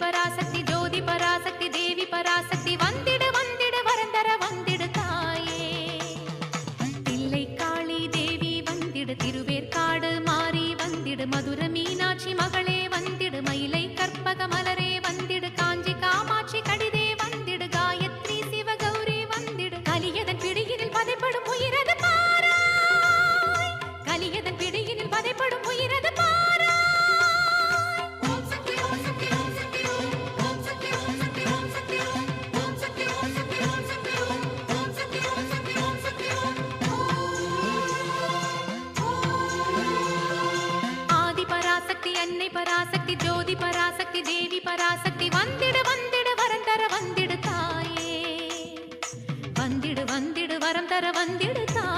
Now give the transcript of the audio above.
பராசக்தி ஜோதி பராசக்தி தேவி பராசக்தி வந்திடு வந்திடு வரந்தர வந்திடு தாயே. தில்லை காளி தேவி வந்திடு திருவேற்காடு மாறி வந்திடு மதுர மீனாட்சி மகளே வந்திடு மயிலை கற்பக மலர். அன்னை பராசக்தி ஜோதி பராசக்தி தேவி பராசக்தி வந்திடு வந்திடு வரம் தர வந்திடு தாயே. வந்திடு வந்திடு வரம் தர வந்திடு தாயே